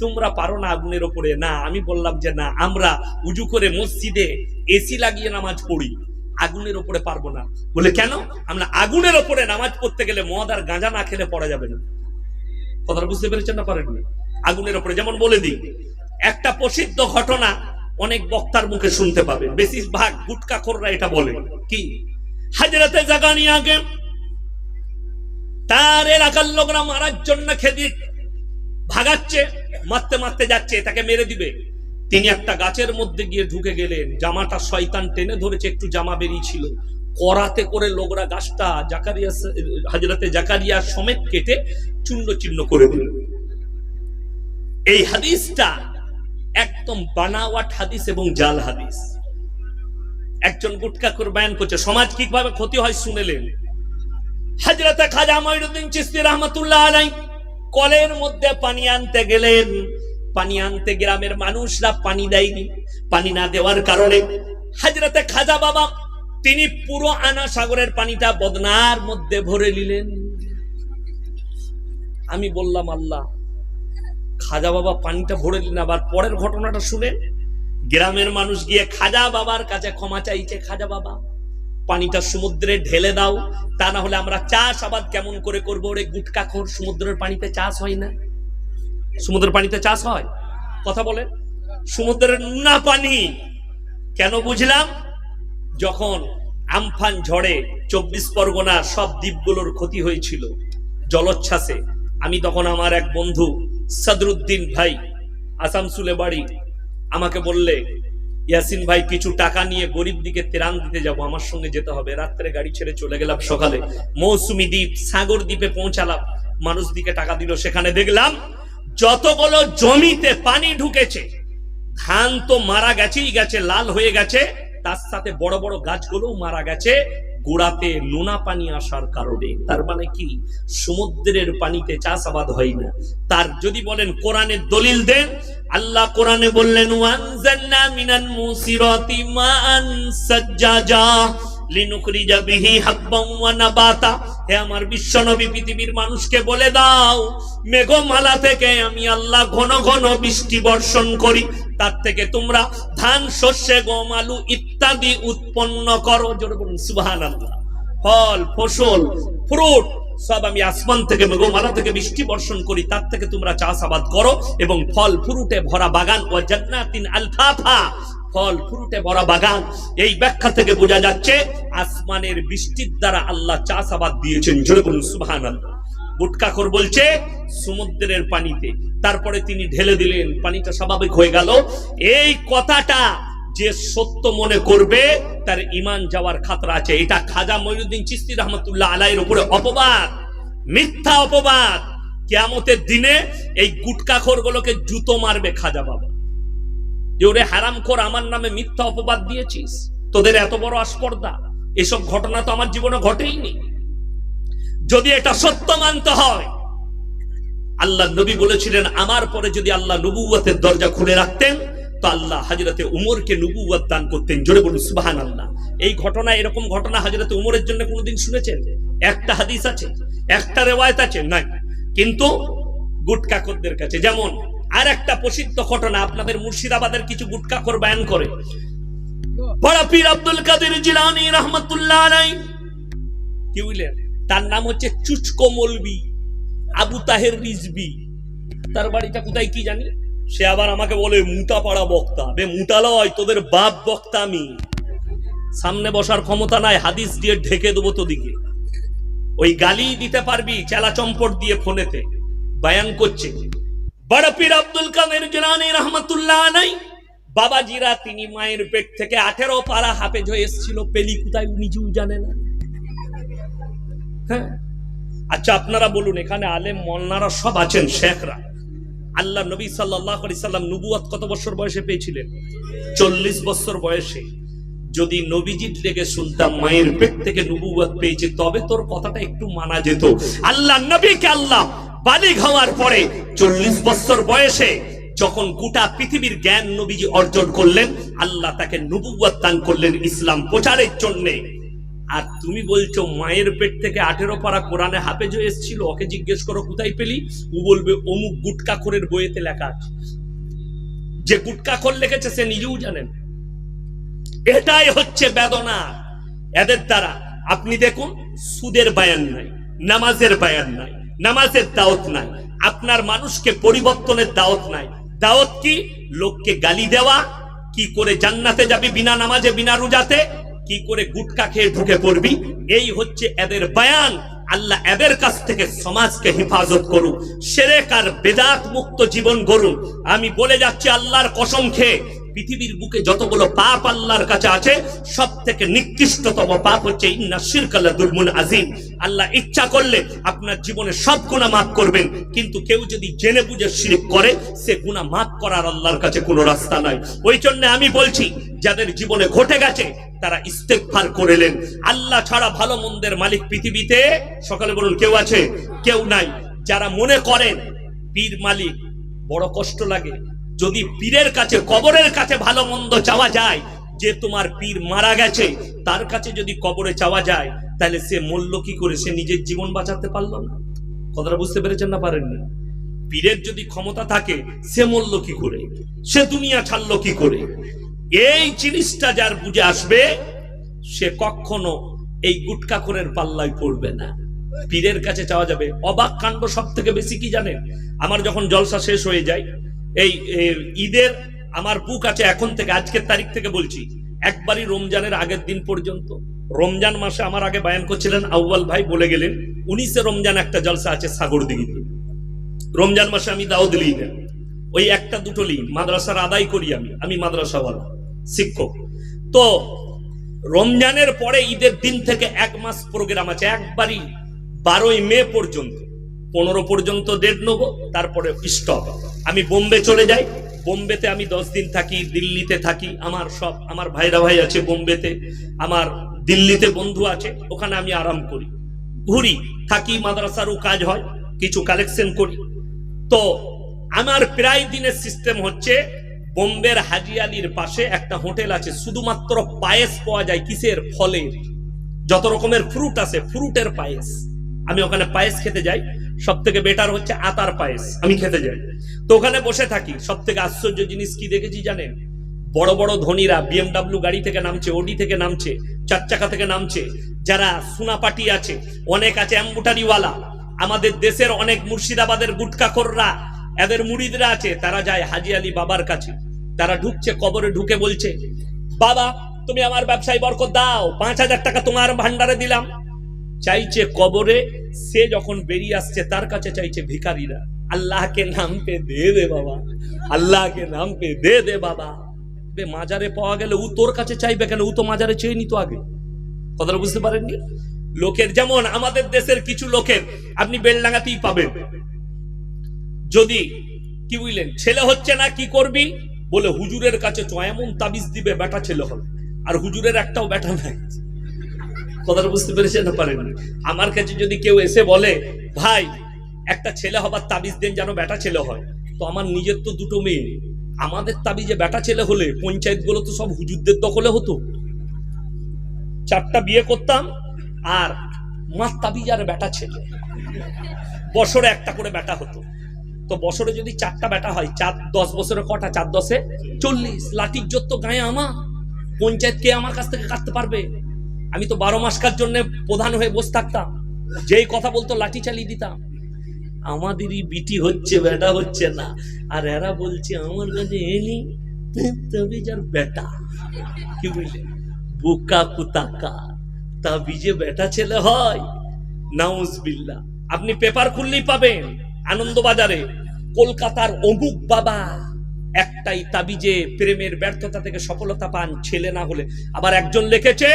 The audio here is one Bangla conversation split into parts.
তোমরা পারো না আগুনের ওপরে। না, আমি বললাম যে না, আমরা উজু করে মসজিদে এসি লাগিয়ে নামাজ পড়ি। আগুনের ওপরে পারব না। বলে, কেন? আমরা আগুনের ওপরে নামাজ পড়তে গেলে মদ আর গাঁজা না খেলে পড়া যাবে না। কথাটা বুঝতে পেরেছেন না পারেননি? আগুনের ওপরে, যেমন বলে দিই, একটা প্রসিদ্ধ ঘটনা অনেক বক্তার মুখে শুনতে পাবেন বেশিরভাগ গুটকাখোররা এটা বলে। কি? হাজরাতে জাগানি আগে তার এলাকার লোকরা মারার জন্য খেদি ভাগাচ্ছে। মারতে মারতে যাচ্ছে, তাকে মেরে দিবে। তিনি একটা গাছের মধ্যে গিয়ে ঢুকে গেলেন। জামাটা শয়তান টেনে ধরেছে, একটু জামা বেরিয়েছিল করাতে করে লোকরা গাছটা জাকারিয়া হাজরাতে জাকারিয়া সমেত কেটে চূর্ণ চিহ্ন করে দিল। এই হাদিসটা একদম বানাওয়াট হাদিস এবং জাল হাদিস। একজন গুটকা করে বয়ান করছে, সমাজ কীভাবে ক্ষতি হয় শুনেলেন হাজরতে খাজা মঈনুদ্দিন চিস্তি রহমতুল্লাহ আলাই কলের মধ্যে পানি আনতে গেলেন। পানি আনতে গ্রামের মানুষরা পানি দেয়নি। পানি না দেওয়ার কারণে হাজরতে খাজা বাবা তিনি পুরো আনা সাগরের পানিটা বদনার মধ্যে ভরে নিলেন। আমি বললাম, আল্লাহ, খাজা বাবা পানিটা ভরে নিলেন, আবার পরের ঘটনাটা শুনে গ্রামের মানুষ গিয়ে খাজা বাবার কাছে ক্ষমা চাইছে, খাজা বাবা পানিটা সমুদ্রে ঢেলে দাও, তা না হলে আমরা চাষ আবাদ কেমন করে করব? ওরে গুটকা খোর, সমুদ্রের পানিতে চাষ হয় না। সমুদ্রের পানিতে চাষ হয়? কথা বলে। সমুদ্রের নোনা পানি। কেন বুঝলাম? যখন আমফান ঝড়ে চব্বিশ পরগনা সব দ্বীপগুলোর ক্ষতি হয়েছিল জলোচ্ছ্বাসে, আমি তখন আমার এক বন্ধু সদরুদ্দিন ভাই আসামসুলে বাড়ি, আমাকে বললে ইয়াসিন ভাই, কিছু টাকা নিয়ে গরিব দিকে তেরান দিতে যাব, আমার সঙ্গে যেতে হবে। রাত্রে গাড়ি ছেড়ে চলে গেলাম সকালে। মৌসুমি দ্বীপ, সাগর দ্বীপে পৌঁছালাম। মানুষ দিকে টাকা দিল, সেখানে দেখলাম যতগুলো জমিতে পানি ঢুকেছে, ধান তো মারা গেছেই গেছে, লাল হয়ে গেছে, তার সাথে বড় বড় গাছগুলোও মারা গেছে, গোড়াতে নোনা পানি আসার কারণে। তার মানে কি? সমুদ্রের পানিতে চাষাবাদ হয় না। তার যদি বলেন, কোরআনের দলিল দেন আল্লাহ কোরআনে বললেন, ওয়ানজালনা মিনান মুসিরাতি সাজ্জাজা লিনুখরিজা বিহি ওয়া নাবাতা। হে আমার বিশ্বনবী, পৃথিবীর মানুষকে বলে দাও, মেঘমালা থেকে আমি আল্লাহ ঘন ঘন বৃষ্টি বর্ষণ করি। তার থেকে তোমরা ধান শস্যে গম, আলু ইত্যাদি উৎপন্ন করো। জোরে বলুন, সুবহানাল্লাহ। ফল, ফসল, ফ্রুট সব আমি আসমান থেকে মেঘমালা থেকে বৃষ্টি বর্ষণ করি, তার থেকে তোমরা চাষাবাদ করো এবং ফল ফুরুটে ভরা বাগান ও জান্নাতিন আলফাফা। ফল ফুরুটে ভরা বাগান। এই ব্যাখ্যা থেকে বোঝা যাচ্ছে, আসমানের বৃষ্টির দ্বারা আল্লাহ চাষাবাদ দিয়েছেন। জোরে বলুন, সুবহানাল্লাহ। বুটকাখর বলছে, সমুদ্রের পানিতে। তারপরে তিনি ঢেলে দিলেন, পানিটা স্বাভাবিক হয়ে গেল। এই কথাটা যে সত্য মনে করবে, তার ইমান যাওয়ার খাতরা আছে। এটা খাজা মঈনুদ্দিন চিস্তি রহমতুল্লাহ আলাইয়ের উপরে অপবাদ, মিথ্যা অপবাদ। কেয়ামতের দিনে এই গুটকাখোর গুলোকে জুতো মারবে খাজা বাবা। যে ওরে হারাম কর আমার নামে মিথ্যা অপবাদ দিয়েছিস? তোদের এত বড় আস্পর্ধা? এসব ঘটনা তো আমার জীবনে ঘটেইনি। যদি এটা সত্য মানতে হয়, আল্লাহ নবী বলেছিলেন, আমার পরে যদি আল্লাহ নবুয়াতের দরজা খুলে রাখতেন তো আল্লাহ হাজরতে উমরকে দান করতেন। জোরে বলুন সুবাহান আল্লাহ এই ঘটনা, এরকম ঘটনা হাজরতে উমরের জন্য কোনোদিন শুনেছেন? একটা হাদিস আছে, একটা রেওয়ায়ত আছে, নাই। কিন্তু কাছে, যেমন আর একটা প্রসিদ্ধ ঘটনা, আপনাদের মুর্শিদাবাদের কিছু গুটকাকর বয়ান করে। বড় পীর আব্দুল কাদের জিলানি রহমতুল্লাহ কি বুঝলেন তার নাম হচ্ছে চুচকো মলবি, আবু তাহের রিজবি। তার বাড়িটা কোথায় কি জানি সে আবার আমাকে বলে মুটা পাড়া বক্তা। বে মুটা লয় তোদের বাপ বক্তা আমি। সামনে বসার ক্ষমতা নাই, হাদিস দিয়ে ঢেকে দেবো তোদিকে। ওই গালি দিতে পারবি চেলা চম্পট দিয়ে ফোনেতে। বায়ান করছে। বড় পীর আব্দুল কাদের জিলানি রহমতুল্লাহ নাই বাবাজিরা তিনি মায়ের পেট থেকে আঠেরো পারা হাফেজ হয়ে এসেছিল, পেলি কোথায় নিজেও জানে না। হ্যাঁ? আচ্ছা আপনারা বলুন, এখানে আলেম মলনারা সব আছেন, শেখরা। আল্লাহ নবী সাল্লাহ সাল্লাম নবুয়াত কত বছর বয়সে পেয়েছিলেন? চল্লিশ বছর বয়সে। যদি নবীজির লেগে শুনতাম মায়ের পেট থেকে নবুয়াত পেয়েছে, তবে তোর কথাটা একটু মানা যেত। আল্লাহ নবীকে আল্লাহ বালিগ হওয়ার পরে চল্লিশ বছর বয়সে যখন গোটা পৃথিবীর জ্ঞান নবীজি অর্জন করলেন, আল্লাহ তাকে নবুয়াত দান করলেন ইসলাম প্রচারের জন্যে। আর তুমি বলছো মায়ের পেট থেকে আঠেরো পারা কোরআনে হাফেজ এসেছিল, ওকে জিজ্ঞেস করো, কোথায় পেলি? ও বলবে, অমুক গুটকা খোরের বইয়েতে লেখা আছে। যে গুটকা খোর লিখেছে, সে নিজেও জানেন এটাই হচ্ছে বেদনা এদের দ্বারা। আপনি দেখুন, সুদের বায়ান নাই, নামাজের বায়ান নাই, নামাজের দাওয়াত নাই, আপনার মানুষকে পরিবর্তনের দাওয়াত নাই। দাওয়াত কি? লোককে গালি দেওয়া, কি করে জান্নাতে যাবি বিনা নামাজে, বিনা রোজাতে? কি করে গুটকা খেয়ে ঢুকে পড়বি? এই হচ্ছে এদের বায়ান। আল্লাহ এদের কাছ থেকে সমাজকে হেফাজত করুন সেরেক আর বেদাত মুক্ত জীবন গড়ুন আমি বলে যাচ্ছি, আল্লাহর কসম খেয়ে পৃথিবীর বুকে যতগুলো পাপ আল্লাহর কাছে আছে সব থেকে নিকৃষ্টতম পাপ হচ্ছে, ইন্না শিরকাল্লা দুলমুন আজিম আল্লাহ ইচ্ছা করলে আপনার জীবনে সব গুণা মাফ করবেন, কিন্তু কেউ যদি জেনে বুঝে শিরিক করে, সে গুণা মাফ করার আল্লাহর কাছে কোনো রাস্তা নাই। ওই জন্য আমি বলছি, যাদের জীবনে ঘটে গেছে তারা ইস্তেকফার করেলেন। আল্লাহ ছাড়া ভালো মন্দের মালিক পৃথিবীতে, সকালে বলুন, কেউ আছে? কেউ নাই। যারা মনে করেন পীর মালিক, বড় কষ্ট লাগে। যদি পীরের কাছে, কবরের কাছে ভালো মন্দ চাওয়া যায়, যে তোমার পীর মারা গেছে, তার কাছে যদি কবরে চাওয়া যায়, তাহলে সে মূল্য কি করে? সে নিজের জীবন বাঁচাতে পারল না। কথাটা বুঝতে পেরেছেন না পারেননি? পীরের যদি ক্ষমতা থাকে, সে মূল্য কি করে? সে দুনিয়া ছাড়লো কি করে? এই জিনিসটা যার বুঝে আসবে, সে কখনো এই গুটকাখোরের পাল্লায় পড়বে না। পীরের কাছে চাওয়া যাবে। অবাক কাণ্ড সব থেকে বেশি কি জানেন? আমার যখন জলসা শেষ হয়ে যায়, এই ঈদের আমার বুক আছে এখন থেকে, আজকের তারিখ থেকে বলছি, একবারই রমজানের আগের দিন পর্যন্ত। রমজান মাসে আমার আগে বায়ান করছিলেন আউ্বাল ভাই বলে গেলেন, উনিশে রমজান একটা জলসা আছে সাগর দিঘিতে। রমজান মাসে আমি দাউদ লিই না। ওই একটা দুটো লিই মাদ্রাসার আদায় করি আমি আমি মাদ্রাসাওয়ালা। শিক্ষক। তো রমজানের পরে ঈদের দিন থেকে এক মাস প্রোগ্রাম আছে, একবারই বারোই মে পর্যন্ত। পনেরো পর্যন্ত ডেট নেব, তারপরে স্টপ আমি বোম্বে চলে যাই। বোম্বেতে আমি দশ দিন থাকি, দিল্লিতে থাকি। আমার সব, আমার ভাইরা ভাই আছে বোম্বেতে। আমার দিল্লিতে বন্ধু আছে, ওখানে আমি আরাম করি। ঘুরি, থাকি, মাদ্রাসারও কাজ হয়, কিছু কালেকশন করি। তো আমার প্রায় দিনের সিস্টেম হচ্ছে বোম্বের হাজি আলির পাশে একটা হোটেল আছে, শুধুমাত্র পায়েস পাওয়া যায় কিসের? ফলের। যত রকমের ফ্রুট আছে ফ্রুটের পায়েস। আমি ওখানে পায়েস খেতে যাই সব থেকে বেটার হচ্ছে আতার পায়েস, আমি খেতে যাই। তো ওখানে বসে থাকি সব থেকে আশ্চর্য জিনিস কি দেখেছি জানেন? বড় বড় ধনীরা বিএমডাব্লিউ গাড়ি থেকে নামছে ওডি থেকে নামছে, চার চাকা থেকে নামছে, যারা সুনাপাটি আছে, অনেক আছে অ্যাম্বুটারিওয়ালা। আমাদের দেশের অনেক মুর্শিদাবাদের গুটকাখোররা এদের মুড়িদরা আছে, তারা যায় হাজি আলী বাবার কাছে। তারা ঢুকছে, কবরে ঢুকে বলছে, বাবা, তুমি আমার ব্যবসায় বরকত দাও, পাঁচ হাজার টাকা তোমার ভান্ডারে দিলাম। চাইছে কবরে, সে যখন বেরিয়ে আসছে, তার কাছে চাইছে ভিখারিরা, আল্লাহকে নাম পে দে দে বাবা, আল্লাহকে নাম পে দে দে বাবা। বে, মাজারে পাওয়া গেলে ও তোর কাছে চাইবে কেন? ও তো মাজারে চেয়ে নিত আগে। কথাটা বুঝতে পারেননি? লোকের যেমন, আমাদের দেশের কিছু লোকের আপনি বেলডাঙ্গাতেই পাবেন। যদি, কি বুঝলেন? ছেলে হচ্ছে না, কি করবি? বলে, হুজুরের কাছে চ এমন তাবিজ দিবে বেটা ছেলে হবে। আর হুজুরের একটাও বেটা নাই। কথাটা বুঝতে পেরেছেন না পারেন আমার কাছে যদি কেউ এসে বলে, ভাই, একটা ছেলে হবার তাবিজ দেন যেন বেটা ছেলে হয়, তো আমার নিজের তো দুটো মেয়ে আমাদের তাবিজে বেটা ছেলে হলে পঞ্চায়েতগুলো তো সব হুজুরদের দখলে হতো। চারটা বিয়ে করতাম, আর মার তাবিজ আর বেটা ছেলে। বছরে একটা করে বেটা হতো। তো বছরে যদি চারটা বেটা হয়, চার দশ বছরে কটা, চার দশে চল্লিশ। লাঠির জোর তো গায়ে আমার পঞ্চায়েত কে আমার কাছ থেকে কাটতে পারবে? আমি তো বারো মাসকার জন্য প্রধান হয়ে বসে থাকতাম। যেই কথা বলতো, লাঠি চালিয়ে দিতাম। আমাদেরই বিটি হচ্ছে বেটা হচ্ছে না। আর এরা বলছে, আমার কাছে তবে যার বেটা কি বুঝলে বোকা কুতাকা। তা বিজে বেটা ছেলে হয়। নাউজ বিল্লা আপনি পেপার খুললেই পাবেন। আনন্দবাজারে কলকাতার অমুক বাবা একটাই তাবিজে প্রেমের ব্যর্থতা থেকে সফলতা পান ছেলে না হলে। আবার একজন লিখেছে,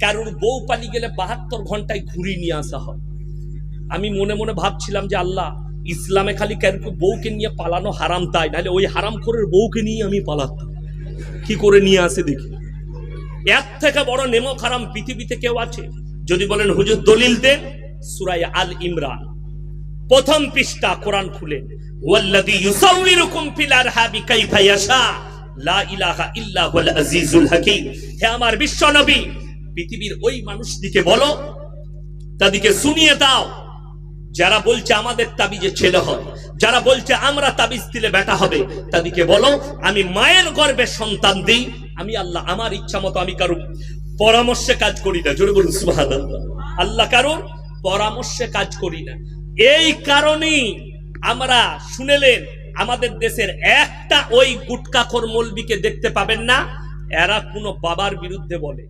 কারোর বউ পালি গেলে বাহাত্তর ঘন্টায় ঘুরিয়ে নিয়ে আসা হয়। আমি মনে মনে ভাবছিলাম যে আল্লাহ, ইসলামে খালি কেন বউকে নিয়ে পালানো হারাম তাই, নাহলে ওই হারাম করে বউকে নিয়ে আমি পালাতাম। কি করে নিয়ে আসে দেখি। এর থেকে বড় নেমক হারাম পৃথিবীতে কেউ আছে? যদি বলেন হুজুর দলিল দেন সুরাই আল ইমরান। প্রথম পৃষ্ঠা কোরআন খুলে। আমার বিশ্ব নবী, পৃথিবীর ওই মানুষদিকে বলো, তাদেরকে শুনিয়ে দাও। যারা বলছে আমাদের তাবিজে ছেলে হয়, যারা বলছে আমরা তাবিজ দিলে বেটা হবে, তাদেরকে বলো, আমি মায়ের গর্ভে সন্তান দিই, আমি আল্লাহ আমার ইচ্ছা মতো আমি কারও পরামর্শে কাজ করি না। জোরে বলুন, সুবহানাল্লাহ। আল্লাহ কারোর পরামর্শে কাজ করি না। এই কারণেই আমরা শুনেলেন, আমাদের দেশের একটা ওই গুটকাখোর মৌলবিকে দেখতে পাবেন না, এরা কোনো বাবার বিরুদ্ধে বলে।